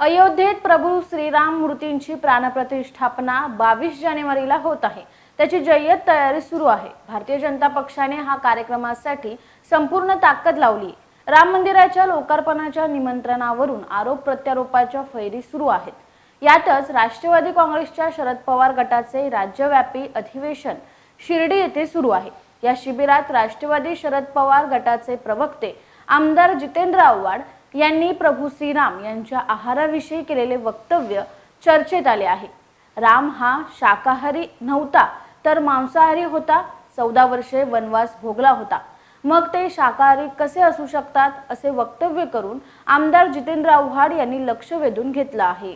अयोध्येत प्रभू श्रीराम मूर्तींची प्राणप्रतिष्ठापना बावीस जानेवारीला होत आहे. त्याची जय्यत तयारी सुरू आहे. भारतीय जनता पक्षाने हा कार्यक्रमासाठी संपूर्ण ताकद लावली. राम मंदिराच्या लोकार्पणाच्या निमंत्रणावरून आरोप प्रत्यारोपाच्या फैरी सुरू आहेत. यातच राष्ट्रवादी काँग्रेसच्या शरद पवार गटाचे राज्यव्यापी अधिवेशन शिर्डी येथे सुरू आहे. या शिबिरात राष्ट्रवादी शरद पवार गटाचे प्रवक्ते आमदार जितेंद्र आव्हाड यांनी प्रभू श्रीराम यांच्या आहाराविषयी केलेले वक्तव्य चर्चेत आले आहे. राम हा शाकाहारी नव्हता तर मांसाहारी होता चौदा वर्षे वनवास भोगला होता. मग ते शाकाहारी कसे असू शकतात असे वक्तव्य करून आमदार जितेंद्र आव्हाड यांनी लक्ष वेधून घेतलं आहे.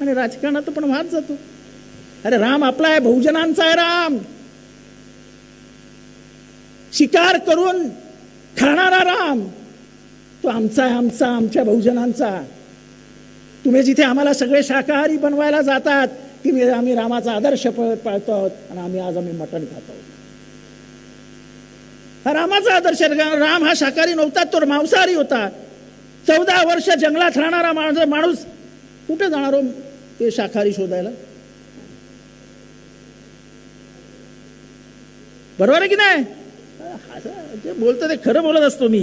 आणि राजकारणात पण वाद जातो. अरे राम आपला आहे बहुजनांचा आहे राम. शिकार करून खाणारा राम. तो आमचा आहे आमचा आमच्या बहुजनांचा तुम्ही जिथे आम्हाला सगळे शाकाहारी बनवायला जातात तिथे आम्ही रामाचा आदर्श पाळतो आहोत आणि आम्ही आज आम्ही मटण खातो हा रामाचा आदर्श राम हा शाकाहारी नव्हता तो मांसाहारी होता. चौदा वर्ष जंगलात राहणारा माणूस माणूस कुठे जाणार हो ते शाकाहारी शोधायला? बरोबर आहे की नाही? बोलतो ते खरं बोलत असतो मी.